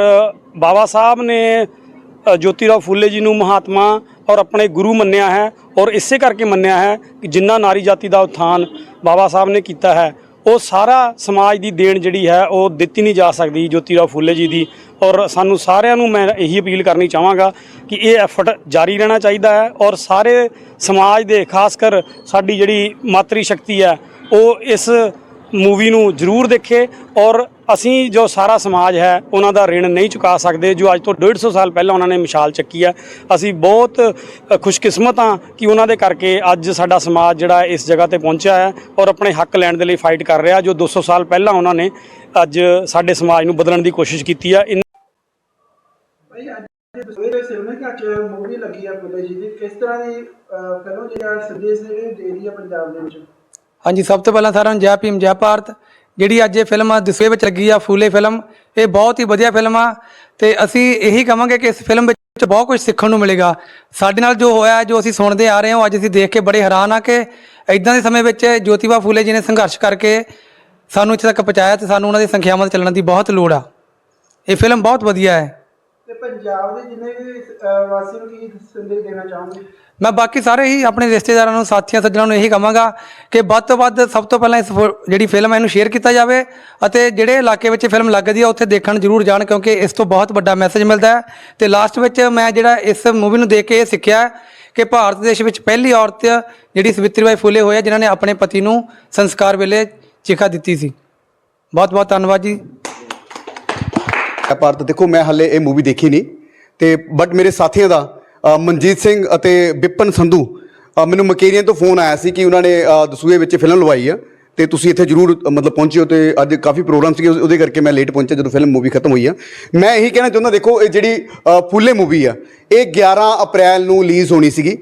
ਬਾਬਾ ਸਾਹਿਬ ਨੇ ਅ, ਜੋਤੀਰਾਓ ਫੁੱਲੇ ਜੀ ਨੂੰ ਮਹਾਤਮਾ ਔਰ ਆਪਣੇ ਗੁਰੂ ਮੰਨਿਆ ਹੈ ਔਰ ਇਸੇ ਕਰਕੇ ਮੰਨਿਆ ਹੈ ਕਿ ਜਿੰਨਾ ਨਾਰੀ ਜਾਤੀ ਦਾ ਉત્ਥਾਨ ਬਾਬਾ ਸਾਹਿਬ ਨੇ ਕੀਤਾ ਹੈ ਉਹ ਸਾਰਾ ਸਮਾਜ ਦੀ ਦੇਣ ਜਿਹੜੀ ਹੈ ਉਹ ਦਿੱਤੀ ਨਹੀਂ ਜਾ ਸਕਦੀ ਜੋਤੀਰਾਓ ਫੁੱਲੇ ਜੀ ਦੀ। ਔਰ ਸਾਨੂੰ ਸਾਰਿਆਂ ਨੂੰ ਮੈਂ ਇਹੀ ਅਪੀਲ ਕਰਨੀ ਚਾਹਾਂਗਾ ਕਿ ਇਹ ਐਫਰਟ ਜਾਰੀ ਰਹਿਣਾ ਚਾਹੀਦਾ ਹੈ ਔਰ ਸਾਰੇ ਸਮਾਜ ਦੇ, ਖਾਸ ਕਰ ਸਾਡੀ ਜਿਹੜੀ ਮਾਤਰੀ ਸ਼ਕਤੀ ਹੈ, ਉਹ ਇਸ ਮੂਵੀ ਨੂੰ ਜ਼ਰੂਰ ਦੇਖੇ ਔਰ ਅਸੀਂ ਜੋ ਸਾਰਾ ਸਮਾਜ ਹੈ, ਉਹਨਾਂ ਦਾ ਰਿਣ ਨਹੀਂ ਚੁਕਾ ਸਕਦੇ, ਜੋ ਅੱਜ ਤੋਂ 150 ਸਾਲ ਪਹਿਲਾਂ ਉਹਨਾਂ ਨੇ ਮਿਸਾਲ ਚੱਕੀ ਹੈ। ਅਸੀਂ ਬਹੁਤ ਖੁਸ਼ਕਿਸਮਤ ਹਾਂ ਕਿ ਉਹਨਾਂ ਦੇ ਕਰਕੇ ਅੱਜ ਸਾਡਾ ਸਮਾਜ ਜਿਹੜਾ ਇਸ ਜਗ੍ਹਾ ਤੇ ਪਹੁੰਚਿਆ ਹੈ ਔਰ ਆਪਣੇ ਹੱਕ ਲੈਣ ਦੇ ਲਈ ਫਾਈਟ ਕਰ ਰਿਹਾ, ਜੋ 200 ਸਾਲ ਪਹਿਲਾਂ ਉਹਨਾਂ ਨੇ ਅੱਜ ਸਾਡੇ ਸਮਾਜ ਨੂੰ ਬਦਲਣ ਦੀ ਕੋਸ਼ਿਸ਼ ਕੀਤੀ ਹੈ। ਇਨ- ਭਾਈ, ਅੱਜ ਮੂਵੀ ਲੱਗੀ ਆ ਫੁੱਲੇ ਜੀ ਦੀ। ਕਿਸ ਤਰ੍ਹਾਂ ਦੀ ਫਿਲਮ ਜਿਹੜਾ ਸੰਦੇਸ਼ ਦੇ ਰਹੀ ਆ ਪੰਜਾਬ ਦੇ ਵਿੱਚ? ਹਾਂਜੀ, ਸਭ ਤੋਂ ਪਹਿਲਾਂ ਸਾਰਿਆਂ ਨੂੰ ਜੈ ਭੀਮ, ਜੈ ਭਾਰਤ। ਜਿਹੜੀ ਅੱਜ ਇਹ ਫਿਲਮ ਆ ਵਿੱਚ ਲੱਗੀ ਆ, ਫੂਲੇ ਫਿਲਮ। ਇਹ ਬਹੁਤ ਹੀ ਵਧੀਆ ਫਿਲਮ ਆ ਤੇ ਅਸੀਂ ਇਹੀ ਕਹਾਂਗੇ ਕਿ ਇਸ ਫਿਲਮ ਵਿੱਚ ਬਹੁਤ ਕੁਝ ਸਿੱਖਣ ਨੂੰ ਮਿਲੇਗਾ। ਸਾਡੇ ਨਾਲ ਜੋ ਹੋਇਆ, ਜੋ ਅਸੀਂ ਸੁਣਦੇ ਆ ਰਹੇ ਹਾਂ, ਉਹ ਅੱਜ ਅਸੀਂ ਦੇਖ ਕੇ ਬੜੇ ਹੈਰਾਨ ਆ ਕਿ ਇਦਾਂ ਦੇ ਸਮੇਂ ਵਿੱਚ ਜੋਤੀਬਾ ਫੂਲੇ ਜੀ ਨੇ ਸੰਘਰਸ਼ ਕਰਕੇ ਸਾਨੂੰ ਇੱਥੇ ਤੱਕ ਪਹੁੰਚਾਇਆ ਤੇ ਸਾਨੂੰ ਉਹਨਾਂ ਦੀ ਸੰਖਿਆਵਾਂ ਤੇ ਚੱਲਣ ਦੀ ਬਹੁਤ ਲੋੜ ਆ। ਇਹ ਫਿਲਮ ਬਹੁਤ ਵਧੀਆ ਹੈ। ਤੇ ਪੰਜਾਬ ਦੇ ਜਿੰਨੇ ਵੀ ਵਾਸੀਆਂ ਨੂੰ ਕੀ ਸੰਦੇਸ਼ ਦੇਣਾ ਚਾਹੋਗੇ? ਮੈਂ ਬਾਕੀ ਸਾਰੇ ਹੀ ਆਪਣੇ ਰਿਸ਼ਤੇਦਾਰਾਂ ਨੂੰ, ਸਾਥੀਆਂ, ਸੱਜਣਾਂ ਨੂੰ ਇਹੀ ਕਹਾਂਗਾ ਕਿ ਵੱਧ ਤੋਂ ਵੱਧ ਸਭ ਤੋਂ ਪਹਿਲਾਂ ਇਸ ਫੋ- ਜਿਹੜੀ ਫਿਲਮ ਹੈ ਇਹਨੂੰ ਸ਼ੇਅਰ ਕੀਤਾ ਜਾਵੇ ਅਤੇ ਜਿਹੜੇ ਇਲਾਕੇ ਵਿੱਚ ਫਿਲਮ ਲੱਗਦੀ ਹੈ ਉੱਥੇ ਦੇਖਣ ਜ਼ਰੂਰ ਜਾਣ ਕਿਉਂਕਿ ਇਸ ਤੋਂ ਬਹੁਤ ਵੱਡਾ ਮੈਸੇਜ ਮਿਲਦਾ ਹੈ। ਤੇ ਲਾਸਟ ਵਿੱਚ ਮੈਂ ਜਿਹੜਾ ਇਸ ਮੂਵੀ ਨੂੰ ਦੇਖ ਕੇ ਇਹ ਸਿੱਖਿਆ ਹੈ ਕਿ ਭਾਰਤ ਦੇਸ਼ ਵਿੱਚ ਪਹਿਲੀ ਔਰਤ ਜਿਹੜੀ ਸਵਿਤਰੀਬਾਈ ਫੁਲੇ ਹੋਈ ਹੈ ਜਿਨ੍ਹਾਂ ਨੇ ਆਪਣੇ ਪਤੀ ਨੂੰ ਸੰਸਕਾਰ ਵੇਲੇ ਚਿਖਾ ਦਿੱਤੀ ਸੀ। ਬਹੁਤ ਬਹੁਤ ਧੰਨਵਾਦ ਜੀ। ਭਾਰਤ ਦੇਖੋ, ਮੈਂ ਹੱਲੇ ਇਹ ਮੂਵੀ ਦੇਖੀ ਨਹੀਂ। ਤੇ ਬਟ ਮੇਰੇ ਸਾਥੀਆਂ ਦਾ ਮਨਜੀਤ ਸਿੰਘ ਅਤੇ ਵਿਪਨ ਸੰਧੂ ਮੈਨੂੰ ਮਕੇਰੀਆਂ ਤੋਂ ਫੋਨ ਆਇਆ ਸੀ ਕਿ ਉਹਨਾਂ ਨੇ ਦਸੂਏ ਵਿੱਚ ਫਿਲਮ ਲਵਾਈ ਆ ਤੇ ਤੁਸੀਂ ਇੱਥੇ ਜਰੂਰ ਮਤਲਬ ਪਹੁੰਚਿਓ ਤੇ ਅੱਜ ਕਾਫੀ ਪ੍ਰੋਗਰਾਮ ਸੀਗੇ ਉਹਦੇ ਕਰਕੇ ਮੈਂ ਲੇਟ ਪਹੁੰਚਿਆ ਜਦੋਂ ਫਿਲਮ ਮੂਵੀ ਖਤਮ ਹੋਈ ਆ। ਮੈਂ ਇਹੀ ਕਹਿਣਾ ਚਾਹੁੰਦਾ ਦੇਖੋ ਇਹ ਜਿਹੜੀ ਅ, ਫੁੱਲੇ ਮੂਵੀ ਆ ਇਹ 11 ਅਪ੍ਰੈਲ ਨੂੰ ਰਿਲੀਜ਼ ਹੋਣੀ ਸੀਗੀ।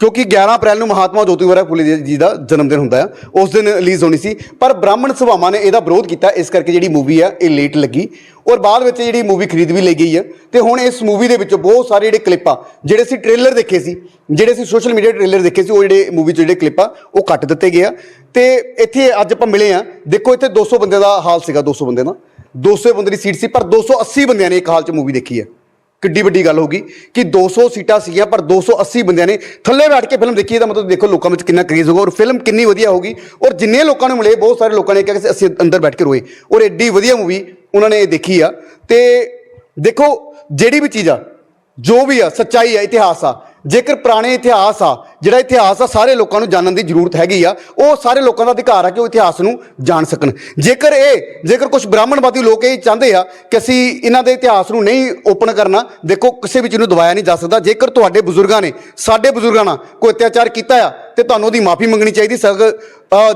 ਕਿਉਂਕਿ 11 ਅਪ੍ਰੈਲ ਨੂੰ ਮਹਾਤਮਾ ਜੋਤੀਬਾ ਫੁਲੇ ਜੀ ਦਾ ਜਨਮ ਦਿਨ ਹੁੰਦਾ ਆ ਉਸ ਦਿਨ ਰਿਲੀਜ਼ ਹੋਣੀ ਸੀ। ਪਰ ਬ੍ਰਾਹਮਣ ਸਭਾਵਾਂ ਨੇ ਇਹਦਾ ਵਿਰੋਧ ਕੀਤਾ। ਇਸ ਕਰਕੇ ਜਿਹੜੀ ਮੂਵੀ ਆ, ਇਹ ਲੇਟ ਲੱਗੀ। ਔਰ ਬਾਅਦ ਵਿੱਚ ਜਿਹੜੀ ਮੂਵੀ ਖਰੀਦ ਵੀ ਲਈ ਗਈ ਆ ਤੇ ਹੁਣ ਇਸ ਮੂਵੀ ਦੇ ਵਿੱਚੋਂ ਬਹੁਤ ਸਾਰੇ ਜਿਹੜੇ ਕਲਿੱਪ ਆ, ਜਿਹੜੇ ਅਸੀਂ ਟ੍ਰੇਲਰ ਦੇਖੇ ਸੀ, ਜਿਹੜੇ ਅਸੀਂ ਸੋਸ਼ਲ ਮੀਡੀਆ ਟ੍ਰੇਲਰ ਦੇਖੇ ਸੀ, ਉਹ ਜਿਹੜੇ ਮੂਵੀ 'ਚ ਜਿਹੜੇ ਕਲਿੱਪ ਆ, ਉਹ ਕੱਟ ਦਿੱਤੇ ਗਏ ਆ। ਤੇ ਇੱਥੇ ਅੱਜ ਆਪਾਂ ਮਿਲੇ ਆ। ਦੇਖੋ ਇੱਥੇ 200 ਬੰਦੇ ਦਾ ਹਾਲ ਸੀਗਾ 200 ਬੰਦੇ ਦਾ। 200 ਬੰਦੇ ਦੀ ਸੀਟ ਸੀ, ਪਰ 280 ਬੰਦਿਆਂ ਨੇ ਇੱਕ ਹਾਲ 'ਚ ਮੂਵੀ ਦੇਖੀ ਹੈ। ਕਿੱਡੀ ਵੱਡੀ ਗੱਲ ਹੋਗੀ ਕਿ 200 ਸੀਟਾਂ ਸੀਗੀਆਂ, ਪਰ 280 ਬੰਦਿਆਂ ਨੇ ਥੱਲੇ ਬੈਠ ਕੇ ਫਿਲਮ ਦੇਖੀ ਇਹਦਾ ਮਤਲਬ ਦੇਖੋ ਲੋਕਾਂ ਵਿੱਚ ਕਿੰਨਾ ਕ੍ਰੇਜ਼ ਹੋਗਾ ਔਰ ਫਿਲਮ ਕਿੰਨੀ ਵਧੀਆ ਹੋਗੀ ਔਰ ਜਿੰਨੇ ਲੋਕਾਂ ਨੂੰ ਮਿਲੇ, ਬਹੁਤ ਸਾਰੇ ਲੋਕਾਂ ਨੇ ਕਿਹਾ ਕਿ ਅਸੀਂ ਅੰਦਰ ਬੈਠ ਕੇ ਰੋਏ ਔਰ ਐਡੀ ਵਧੀਆ ਮੂਵੀ ਉਹਨਾਂ ਨੇ ਇਹ ਦੇਖੀ ਆ। ਤੇ ਦੇਖੋ, ਜਿਹੜੀ ਵੀ ਚੀਜ਼ ਆ, ਜੋ ਵੀ ਆ, ਸੱਚਾਈ ਆ, ਇਤਿਹਾਸ ਆ ਜੇਕਰ ਪੁਰਾਣੇ ਇਤਿਹਾਸ ਆ, ਜਿਹੜਾ ਇਤਿਹਾਸ ਆ, ਸਾਰੇ ਲੋਕਾਂ ਨੂੰ ਜਾਣਨ ਦੀ ਜ਼ਰੂਰਤ ਹੈਗੀ ਆ, ਉਹ ਸਾਰੇ ਲੋਕਾਂ ਦਾ ਅਧਿਕਾਰ ਆ ਕਿ ਉਹ ਇਤਿਹਾਸ ਨੂੰ ਜਾਣ ਸਕਣ। ਜੇਕਰ ਇਹ, ਜੇਕਰ ਕੁਝ ਬ੍ਰਾਹਮਣਵਾਦੀ ਲੋਕ ਇਹ ਚਾਹੁੰਦੇ ਆ ਕਿ ਅਸੀਂ ਇਹਨਾਂ ਦੇ ਇਤਿਹਾਸ ਨੂੰ ਨਹੀਂ ਓਪਨ ਕਰਨਾ, ਦੇਖੋ ਕਿਸੇ ਵੀ ਚੀਜ਼ ਨੂੰ ਦਬਾਇਆ ਨਹੀਂ ਜਾ ਸਕਦਾ। ਜੇਕਰ ਤੁਹਾਡੇ ਬਜ਼ੁਰਗਾਂ ਨੇ, ਸਾਡੇ ਬਜ਼ੁਰਗਾਂ ਨਾਲ ਕੋਈ ਅਤਿਆਚਾਰ ਕੀਤਾ ਆ, ਤੇ ਤੁਹਾਨੂੰ ਉਹਦੀ ਮਾਫੀ ਮੰਗਣੀ ਚਾਹੀਦੀ ਸਗ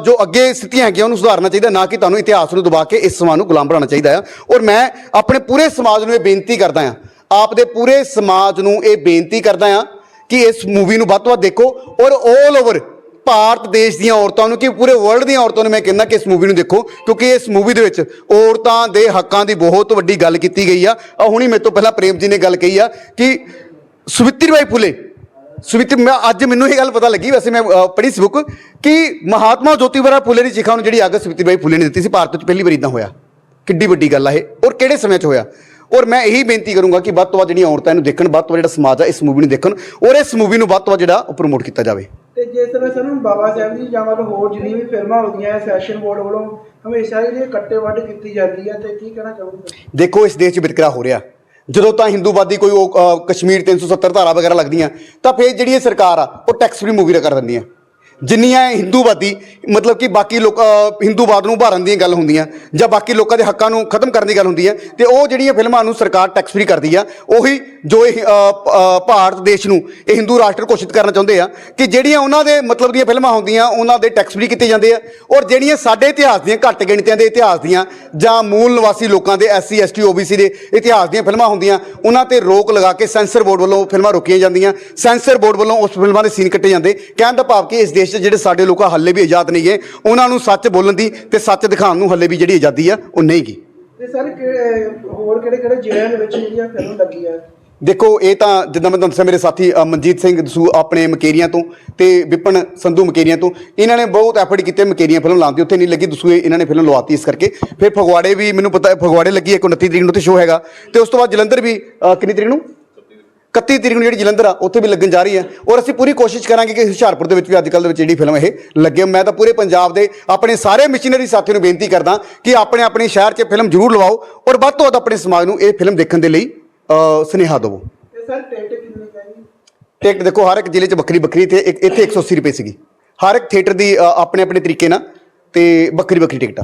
ਜੋ ਅੱਗੇ ਸਥਿਤੀਆਂ ਹੈਗੀਆਂ, ਉਹਨੂੰ ਸੁਧਾਰਨਾ ਚਾਹੀਦਾ, ਨਾ ਕਿ ਤੁਹਾਨੂੰ ਇਤਿਹਾਸ ਨੂੰ ਦਬਾ ਕੇ ਇਸ ਸਮਾਜ ਨੂੰ ਗੁਲਾਮ ਬਣਾਉਣਾ ਚਾਹੀਦਾ ਆ। ਔਰ ਮੈਂ ਆਪਣੇ ਪੂਰੇ ਸਮਾਜ ਨੂੰ ਇਹ ਬੇਨਤੀ ਕਰਦਾ ਆ, ਆਪ ਦੇ ਪੂਰੇ ਸਮਾਜ ਨੂੰ ਇਹ ਬੇਨਤੀ ਕਰਦਾ ਆ ਕਿ ਇਸ ਮੂਵੀ ਨੂੰ ਵੱਧ ਤੋਂ ਵੱਧ ਦੇਖੋ ਔਰ 올 ਓਵਰ ਭਾਰਤ ਦੇਸ਼ ਦੀਆਂ ਔਰਤਾਂ ਨੂੰ, ਕਿ ਪੂਰੇ ਵਰਲਡ ਦੀਆਂ ਔਰਤਾਂ ਨੂੰ ਮੈਂ ਕਹਿੰਦਾ ਕਿ ਇਸ ਮੂਵੀ ਨੂੰ ਦੇਖੋ, ਕਿਉਂਕਿ ਇਸ ਮੂਵੀ ਦੇ ਵਿੱਚ ਔਰਤਾਂ ਦੇ ਹੱਕਾਂ ਦੀ ਬਹੁਤ ਵੱਡੀ ਗੱਲ ਕੀਤੀ ਗਈ ਆ। ਆ ਹੁਣੀ ਮੇਰੇ ਤੋਂ ਪਹਿਲਾਂ ਪ੍ਰੇਮ ਜੀ ਨੇ ਗੱਲ ਕਹੀ ਆ ਕਿ ਸੁਵਿਤਰੀਬਾਈ ਫੁਲੇ, ਸੁਵਿਤਰ, ਮੈਂ ਅੱਜ ਮੈਨੂੰ ਇਹ ਗੱਲ ਪਤਾ ਲੱਗੀ, ਵੈਸੇ ਮੈਂ ਪੜ੍ਹੀ ਸੀ ਬੁੱਕ ਕਿ ਮਹਾਤਮਾ ਜੋਤੀਬਰਾ ਫੁਲੇ ਦੀ ਚਿਖਾ ਨੂੰ ਜਿਹੜੀ ਅੱਗ ਸੁਵਿਤਰੀਬਾਈ ਫੁਲੇ ਨੇ ਦਿੱਤੀ ਸੀ, ਭਾਰਤ ਵਿੱਚ ਪਹਿਲੀ ਵਾਰ ਇਦਾਂ ਹੋਇਆ। ਕਿੱਡੀ ਵੱਡੀ ਗੱਲ ਆ ਇਹ। ਔਰ ਕਿਹੜੇ ਸਮੇਂ 'ਚ ਹੋਇਆ? ਔਰ ਮੈਂ ਇਹੀ ਬੇਨਤੀ ਕਰੂੰਗਾ ਕਿ ਵੱਧ ਤੋਂ ਵੱਧ ਜਿਹੜੀਆਂ ਔਰਤਾਂ ਇਹਨੂੰ ਦੇਖਣ ਵੱਧ ਤੋਂ ਵੱਧ ਜਿਹੜਾ ਸਮਾਜ ਆ ਇਸ ਮੂਵੀ ਨੂੰ ਦੇਖਣ ਔਰ ਇਸ ਮੂਵੀ ਨੂੰ ਵੱਧ ਤੋਂ ਵੱਧ ਜਿਹੜਾ ਪ੍ਰਮੋਟ ਕੀਤਾ ਜਾਵੇ। ਤੇ ਜਿਸ ਤਰ੍ਹਾਂ ਸਾਨੂੰ ਬਾਬਾ ਸਾਹਿਬ ਜੀ ਜਾਂ ਵੱਲ ਹੋਰ ਜਿੰਨੀ ਵੀ ਫਿਲਮਾਂ ਹੁੰਦੀਆਂ ਸੈਸ਼ਨ ਬੋਰਡ ਵੱਲੋਂ ਹਮੇਸ਼ਾ ਜਿਹੜੀ ਕੱਟੇ ਵੱਢ ਕੀਤੀ ਜਾਂਦੀ ਹੈ ਤੇ ਕੀ ਕਹਿਣਾ ਚਾਹੋਗੇ ਦੇਖੋ ਇਸ ਦੇਸ਼ 'ਚ ਵਿਤਕਰਾ ਹੋ ਰਿਹਾ। ਜਦੋਂ ਤਾਂ ਹਿੰਦੂਵਾਦੀ ਕੋਈ ਕਸ਼ਮੀਰ 370 ਧਾਰਾ ਵਗੈਰਾ ਲੱਗਦੀਆਂ ਤਾਂ ਫਿਰ ਜਿਹੜੀ ਇਹ ਸਰਕਾਰ ਆ ਉਹ ਟੈਕਸ ਫ੍ਰੀ ਮੂਵੀ ਕਰ ਦਿੰਦੀਆਂ ਜਿੰਨੀਆਂ ਹਿੰਦੂਵਾਦੀ ਮਤਲਬ ਕਿ ਬਾਕੀ ਲੋਕ ਅ, ਹਿੰਦੂਵਾਦ ਨੂੰ ਉਭਾਰਨ ਦੀਆਂ ਗੱਲ ਹੁੰਦੀਆਂ ਜਾਂ ਬਾਕੀ ਲੋਕਾਂ ਦੇ ਹੱਕਾਂ ਨੂੰ ਖਤਮ ਕਰਨ ਦੀ ਗੱਲ ਹੁੰਦੀ ਹੈ ਤੇ ਉਹ ਜਿਹੜੀਆਂ ਫਿਲਮਾਂ ਨੂੰ ਸਰਕਾਰ ਟੈਕਸ ਫ੍ਰੀ ਕਰਦੀ ਆ ਉਹੀ ਜੋ ਇਹ ਅ, ਪ- ਅ, ਭਾਰਤ ਦੇਸ਼ ਨੂੰ ਇਹ ਹਿੰਦੂ ਰਾਸ਼ਟਰ ਘੋਸ਼ਿਤ ਕਰਨਾ ਚਾਹੁੰਦੇ ਆ ਕਿ ਜਿਹੜੀਆਂ ਉਹਨਾਂ ਦੇ ਮਤਲਬ ਦੀਆਂ ਫਿਲਮਾਂ ਹੁੰਦੀਆਂ ਉਹਨਾਂ ਦੇ ਟੈਕਸ ਫ੍ਰੀ ਕੀਤੇ ਜਾਂਦੇ ਆ ਔਰ ਜਿਹੜੀਆਂ ਸਾਡੇ ਇਤਿਹਾਸ ਦੀਆਂ ਘੱਟ ਗਿਣਤੀਆਂ ਦੇ ਇਤਿਹਾਸ ਦੀਆਂ ਜਾਂ ਮੂਲ ਨਿਵਾਸੀ ਲੋਕਾਂ ਦੇ ਐਸਸੀ ਐਸਟੀ ਓਬੀਸੀ ਦੇ ਇਤਿਹਾਸ ਦੀਆਂ ਫਿਲਮਾਂ ਹੁੰਦੀਆਂ ਉਹਨਾਂ ਤੇ ਰੋਕ ਲਗਾ ਕੇ ਸੈਂਸਰ ਬੋਰਡ ਵੱਲੋਂ ਫਿਲਮਾਂ ਰੋਕੀਆਂ ਜਾਂਦੀਆਂ ਸੈਂਸਰ ਬੋਰਡ ਵੱਲੋਂ ਉਸ ਫਿਲਮਾਂ ਦੇ ਸੀਨ ਕੱਟੇ ਜਾਂਦੇ ਕਹਿਣ ਦਾ ਭਾਵ ਕਿ ਇਸ ਦੇਸ਼ 'ਚ ਜਿਹੜੇ ਸਾਡੇ ਲੋਕ ਹੱਲੇ ਵੀ ਆਜ਼ਾਦ ਨਹੀਂ ਗਏ ਉਹਨਾਂ ਨੂੰ ਸੱਚ ਬੋਲਣ ਦੀ ਤੇ ਸੱਚ ਦਿਖਾਉਣ ਨੂੰ ਹੱਲੇ ਵੀ ਜਿਹੜੀ ਆਜ਼ਾਦੀ ਆ ਉਹ ਨਹੀਂ ਗਈ। ਤੇ ਸਰ ਹੋਰ ਕਿਹੜੇ ਕਿਹੜੇ ਜ਼ਿਲ੍ਹਿਆਂ ਦੇ ਵਿੱਚ ਜਿਹੜੀ ਆ ਫਿਲਮ ਲੱਗੀ ਆ ਦੇਖੋ ਇਹ ਤਾਂ ਜਿੱਦਾਂ ਮੈਂ ਤੁਹਾਨੂੰ ਦੱਸਿਆ ਮੇਰੇ ਸਾਥੀ ਮਨਜੀਤ ਸਿੰਘ ਦਸੂ ਆਪਣੇ ਮਕੇਰੀਆਂ ਤੋਂ ਤੇ ਵਿਪਨ ਸੰਧੂ ਮਕੇਰੀਆਂ ਤੋਂ ਇਹਨਾਂ ਨੇ ਬਹੁਤ ਐਫਰਟ ਕੀਤੇ ਮਕੇਰੀਆਂ ਫਿਲਮ ਲਾਉਣ ਦੀ ਉੱਥੇ ਨਹੀਂ ਲੱਗੀ ਦਸੂ ਇਹਨਾਂ ਨੇ ਫਿਲਮ ਲਵਾਤੀ ਇਸ ਕਰਕੇ। ਫਿਰ ਫਗਵਾੜੇ ਵੀ ਮੈਨੂੰ ਪਤਾ ਹੈ ਫਗਵਾੜੇ ਲੱਗੀ ਹੈ 29 ਤਰੀਕ ਨੂੰ ਉੱਥੇ ਸ਼ੋਅ ਹੈਗਾ। ਤੇ ਉਸ ਤੋਂ ਬਾਅਦ ਜਲੰਧਰ ਵੀ ਕਿੰਨੀ ਤਰੀਕ ਨੂੰ? 31 ਤਰੀਕ ਨੂੰ ਜਿਹੜੀ ਜਲੰਧਰ ਆ ਉੱਥੇ ਵੀ ਲੱਗਣ ਜਾ ਰਹੀ ਹੈ। ਔਰ ਅਸੀਂ ਪੂਰੀ ਕੋਸ਼ਿਸ਼ ਕਰਾਂਗੇ ਕਿ ਹੁਸ਼ਿਆਰਪੁਰ ਦੇ ਵਿੱਚ ਵੀ ਅੱਜ ਕੱਲ੍ਹ ਦੇ ਵਿੱਚ ਜਿਹੜੀ ਫਿਲਮ ਇਹ ਲੱਗੇ। ਮੈਂ ਤਾਂ ਪੂਰੇ ਪੰਜਾਬ ਦੇ ਆਪਣੇ ਸਾਰੇ ਮਿਸ਼ਨਰੀ ਸਾਥੀਆਂ ਨੂੰ ਬੇਨਤੀ ਕਰਦਾ ਕਿ ਆਪਣੇ ਆਪਣੇ ਸ਼ਹਿਰ 'ਚ ਫਿਲਮ ਜ਼ਰੂਰ ਲਵਾਓ ਔਰ ਵੱਧ ਤੋਂ ਵੱਧ ਆਪਣੇ ਸਮਾਜ ਨੂੰ ਇਹ ਫਿਲਮ ਦੇਖਣ ਦੇ ਲਈ ਸੁਨੇਹਾ ਦਿਵੋ। ਸਰ ਟਿਕਟ ਕਿੰਨੀ ਚਾਹੀਦੀ ਟਿਕਟ ਦੇਖੋ ਹਰ ਇੱਕ ਜ਼ਿਲ੍ਹੇ 'ਚ ਵੱਖਰੀ ਵੱਖਰੀ ਤੇ ਇੱਥੇ 180 ਰੁਪਏ ਸੀਗੀ। ਹਰ ਇੱਕ ਥੀਏਟਰ ਦੀ ਆਪਣੇ ਆਪਣੇ ਤਰੀਕੇ ਨਾਲ ਤੇ ਵੱਖਰੀ ਵੱਖਰੀ ਟਿਕਟ।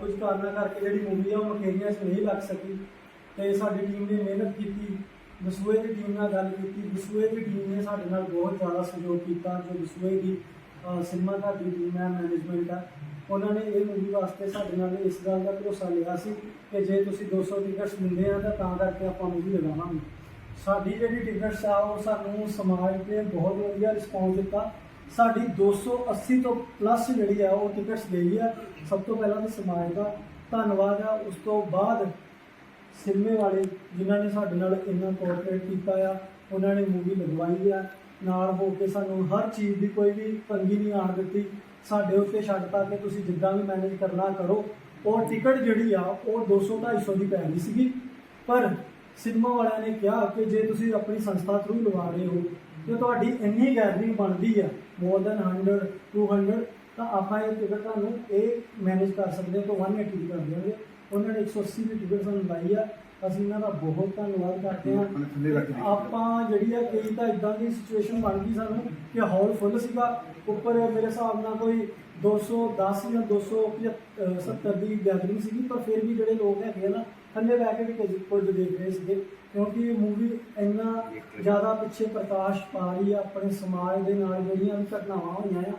ਕੁਝ ਕਾਰਨਾਂ ਕਰਕੇ ਜਿਹੜੀ ਮੂਵੀ ਆ ਉਹ ਮਕੇਰੀਆਂ 'ਚ ਨਹੀਂ ਲੱਗ ਸਕੀ। ਤੇ ਸਾਡੀ ਟੀਮ ਨੇ ਮਿਹਨਤ ਕੀਤੀ, ਦਸੂਏ ਦੀ ਟੀਮ ਨਾਲ ਗੱਲ ਕੀਤੀ, ਦਸੂਏ ਦੀ ਟੀਮ ਨੇ ਸਾਡੇ ਨਾਲ ਬਹੁਤ ਜ਼ਿਆਦਾ ਸਹਿਯੋਗ ਕੀਤਾ ਜੋ ਦਸੂਏ ਦੀ ਸਿਨੇਮਾ ਘਰ ਟੀਮ ਹੈ ਮੈਨੇਜਮੈਂਟ ਹੈ ਉਹਨਾਂ ਨੇ ਇਹ ਮੂਵੀ ਵਾਸਤੇ ਸਾਡੇ ਨਾਲ ਇਸ ਗੱਲ ਦਾ ਭਰੋਸਾ ਲਿਆ ਸੀ ਕਿ ਜੇ ਤੁਸੀਂ 200 ਟਿਕਟਸ ਦਿੰਦੇ ਆ, ਤਾਂ ਤਾਂ ਕਰਕੇ ਆਪਾਂ ਮੂਵੀ ਲਗਾਵਾਂਗੇ। ਸਾਡੀ ਜਿਹੜੀ ਟਿਕਟਸ ਆ, ਉਹ ਸਾਨੂੰ ਸਮਾਜ ਨੇ ਬਹੁਤ ਵਧੀਆ ਰਿਸਪੌਂਸ ਦਿੱਤਾ। ਸਾਡੀ 280 ਤੋਂ ਪਲੱਸ ਜਿਹੜੀ ਆ, ਉਹ ਟਿਕਟਸ ਗਈ ਆ। ਸਭ ਤੋਂ ਪਹਿਲਾਂ ਤਾਂ ਸਮਾਜ ਦਾ ਧੰਨਵਾਦ ਆ, ਉਸ ਤੋਂ ਬਾਅਦ ਸਿਨੇਮੇ ਵਾਲੇ ਜਿਨ੍ਹਾਂ ਨੇ ਸਾਡੇ ਨਾਲ ਇੰਨਾ ਕੋਆਪਰੇਟ ਕੀਤਾ ਆ, ਉਹਨਾਂ ਨੇ ਮੂਵੀ ਲਗਵਾਈ ਆ। ਨਾਲ ਹੋ ਕੇ ਸਾਨੂੰ ਹਰ ਚੀਜ਼ ਦੀ ਕੋਈ ਵੀ ਤੰਗੀ ਨਹੀਂ ਆਣ ਦਿੱਤੀ। ਸਾਡੇ ਉੱਤੇ ਛੱਡਤਾ ਕਿ ਤੁਸੀਂ ਜਿੱਦਾਂ ਵੀ ਮੈਨੇਜ ਕਰਨਾ ਕਰੋ। ਉਹ ਟਿਕਟ ਜਿਹੜੀ ਆ, ਉਹ 200 250 ਦੀ ਪੈ ਸੀਗੀ। ਪਰ ਸਿਨੇਮਾ ਵਾਲਿਆਂ ਨੇ ਕਿਹਾ ਕਿ ਜੇ ਤੁਸੀਂ ਆਪਣੀ ਸੰਸਥਾ ਥਰੂ ਲਵਾ ਰਹੇ ਹੋ ਤੇ ਤੁਹਾਡੀ ਇੰਨੀ ਗੈਦਰਿੰਗ ਬਣਦੀ ਆ ਮੋਰ ਦੈਨ 100 200 ਤਾਂ ਆਪਾਂ ਇਹ ਟਿਕਟ ਤੁਹਾਨੂੰ ਇਹ ਮੈਨੇਜ ਕਰ ਸਕਦੇ ਹਾਂ ਤਾਂ 180 ਕਰ ਦਿਆਂਗੇ। ਉਹਨਾਂ ਨੇ 180 ਦੀ ਟਿਕਟ ਸਾਨੂੰ ਲਾਈ ਆ। ਅਸੀਂ ਇਹਨਾਂ ਦਾ ਬਹੁਤ ਧੰਨਵਾਦ ਕਰਦੇ ਹਾਂ। ਆਪਾਂ ਜਿਹੜੀ ਆ ਕਈ ਤਾਂ ਇਦਾਂ ਦੀ ਸਿਚੁਏਸ਼ਨ ਬਣ ਗਈ ਸਾਨੂੰ ਕਿ ਹਾਲ ਫੁੱਲ ਸੀਗਾ। ਉੱਪਰ ਮੇਰੇ ਹਿਸਾਬ ਨਾਲ ਕੋਈ 210 ਜਾਂ 270 ਦੀ ਗੈਦਰਿੰਗ ਸੀਗੀ ਪਰ ਫਿਰ ਵੀ ਜਿਹੜੇ ਲੋਕ ਹੈਗੇ ਨਾ ਥੱਲੇ ਬਹਿ ਕੇ ਵੀ ਕੁਝ ਕੁਝ ਦੇਖ ਰਹੇ ਸੀਗੇ। ਕਿਉਂਕਿ ਇਹ ਮੂਵੀ ਇੰਨਾ ਜ਼ਿਆਦਾ ਪਿੱਛੇ ਪ੍ਰਕਾਸ਼ ਪਾ ਰਹੀ ਆ ਆਪਣੇ ਸਮਾਜ ਦੇ ਨਾਲ ਜਿਹੜੀਆਂ ਘਟਨਾਵਾਂ ਹੋਈਆਂ ਆ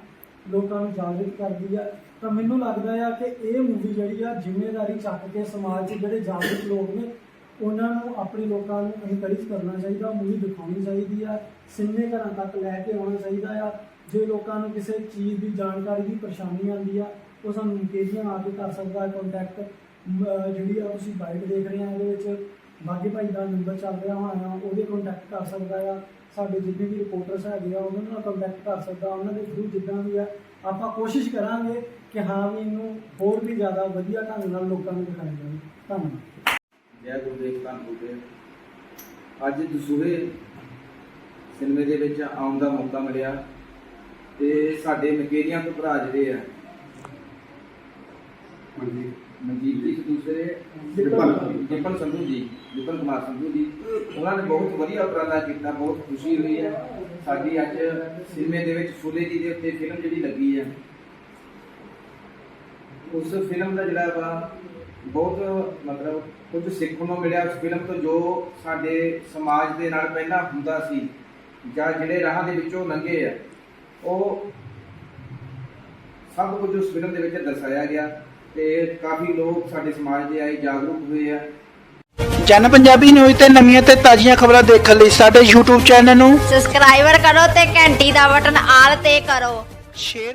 ਲੋਕਾਂ ਨੂੰ ਜਾਗਰੂਕ ਕਰਦੀ ਆ। ਤਾਂ ਮੈਨੂੰ ਲੱਗਦਾ ਆ ਕਿ ਇਹ ਮੂਵੀ ਜਿਹੜੀ ਆ ਜ਼ਿੰਮੇਵਾਰੀ ਚੱਕ ਕੇ ਸਮਾਜ 'ਚ ਜਿਹੜੇ ਜਾਗਰੂਕ ਲੋਕ ਨੇ, ਉਹਨਾਂ ਨੂੰ ਆਪਣੇ ਲੋਕਾਂ ਨੂੰ ਐਨਕਰੇਜ ਕਰਨਾ ਚਾਹੀਦਾ ਮੂਵੀ ਦਿਖਾਉਣੀ ਚਾਹੀਦੀ ਆ, ਸਿਨੇਮੇ ਘਰਾਂ ਤੱਕ ਲੈ ਕੇ ਆਉਣਾ ਚਾਹੀਦਾ ਆ। ਜੇ ਲੋਕਾਂ ਨੂੰ ਕਿਸੇ ਚੀਜ਼ ਦੀ ਜਾਣਕਾਰੀ ਦੀ ਪਰੇਸ਼ਾਨੀ ਆਉਂਦੀ ਆ, ਉਹ ਸਾਨੂੰ ਮੁਕੇਰੀਆਂ ਆ ਕੇ ਕਰ ਸਕਦਾ ਕੰਟੈਕਟ ਜਿਹੜੀ ਆ ਤੁਸੀਂ ਬਾਈਟ ਦੇਖ ਰਹੇ ਆ ਇਹਦੇ ਵਿੱਚ ਬਾਗੀ ਭਾਈ ਦਾ ਨੰਬਰ ਚੱਲ ਰਿਹਾ ਹੋਣਾ ਉਹਦੇ ਕੰਟੈਕਟ ਕਰ ਸਕਦਾ ਆ। ਸਾਡੇ ਜਿੰਨੇ ਵੀ ਰਿਪੋਰਟਰਸ ਹੈਗੇ ਆ ਉਹਨਾਂ ਨਾਲ ਕੰਟੈਕਟ ਕਰ ਸਕਦਾ ਉਹਨਾਂ ਦੇ ਥਰੂ ਜਿੱਦਾਂ ਵੀ ਆ ਆਪਾਂ ਕੋਸ਼ਿਸ਼ ਕਰਾਂਗੇ ਕਿ ਹਾਂ ਵੀ ਇਹਨੂੰ ਹੋਰ ਵੀ ਜ਼ਿਆਦਾ ਵਧੀਆ ਢੰਗ ਨਾਲ ਲੋਕਾਂ ਨੂੰ ਦਿਖਾਇਆ ਜਾਵੇ। ਧੰਨਵਾਦ। ਜੈ ਗੁਰਦੇਵ ਧੰਨ ਦੇ ਅੱਜ ਦਸੂਹੇ ਸਿਨੇਮੇ ਦੇ ਵਿੱਚ ਆਉਣ ਦਾ ਮੌਕਾ ਮਿਲਿਆ ਤੇ ਸਾਡੇ ਮਕੇਰੀਆਂ ਤੋਂ ਭਰਾ ਜਿਹੜੇ ਆ। ਮਨਜੀਤ ਜੀ ਦੂਸਰੇ ਜਿਪਨ ਸੰਧੂ ਜੀ ਜਿਪਨ ਕੁਮਾਰ ਸੰਧੂ ਜੀ। ਉਹਨਾਂ ਨੇ ਬਹੁਤ ਵਧੀਆ ਉਪਰਾਲਾ ਕੀਤਾ ਬਹੁਤ ਖੁਸ਼ੀ ਹੋਈ ਹੈ। ਸਾਡੀ ਅੱਜ ਸਿਨੇਮੇ ਦੇ ਵਿੱਚ ਫੁੱਲੇ ਜੀ ਦੇ ਉੱਤੇ ਫਿਲਮ ਜਿਹੜੀ ਲੱਗੀ ਹੈ। ਉਸ ਫਿਲਮ ਦਾ ਜਿਹੜਾ ਵਾ ਬਹੁਤ ਮਤਲਬ ਕੁਝ ਸਿੱਖਣ ਨੂੰ ਮਿਲਿਆ ਉਸ ਫਿਲਮ ਤੋਂ ਜੋ ਸਾਡੇ ਸਮਾਜ ਦੇ ਨਾਲ ਪਹਿਲਾਂ ਹੁੰਦਾ ਸੀ ਜਾਂ ਜਿਹੜੇ ਰਾਹਾਂ ਦੇ ਵਿੱਚੋਂ ਲੰਘੇ ਆ ਉਹ ਸਭ ਕੁਝ ਉਸ ਫਿਲਮ ਦੇ ਵਿੱਚ ਦਰਸਾਇਆ ਗਿਆ। ਤੇ ਕਾਫੀ ਲੋਕ ਸਾਡੇ ਸਮਾਜ ਦੇ ਆਏ ਜਾਗਰੂਕ ਹੋਏ ਆ। ਜਨ ਪੰਜਾਬੀ ਨਿਊਜ਼ ਤੇ ਨਵੀਆਂ ਤੇ ਤਾਜ਼ੀਆਂ ਖਬਰਾਂ ਦੇਖਣ ਲਈ ਸਾਡੇ YouTube ਚੈਨਲ ਨੂੰ ਸਬਸਕ੍ਰਾਈਬਰ ਕਰੋ ਤੇ ਘੰਟੀ ਦਾ ਬਟਨ ਆਲ ਤੇ ਕਰੋ। ਸ਼ੇਅਰ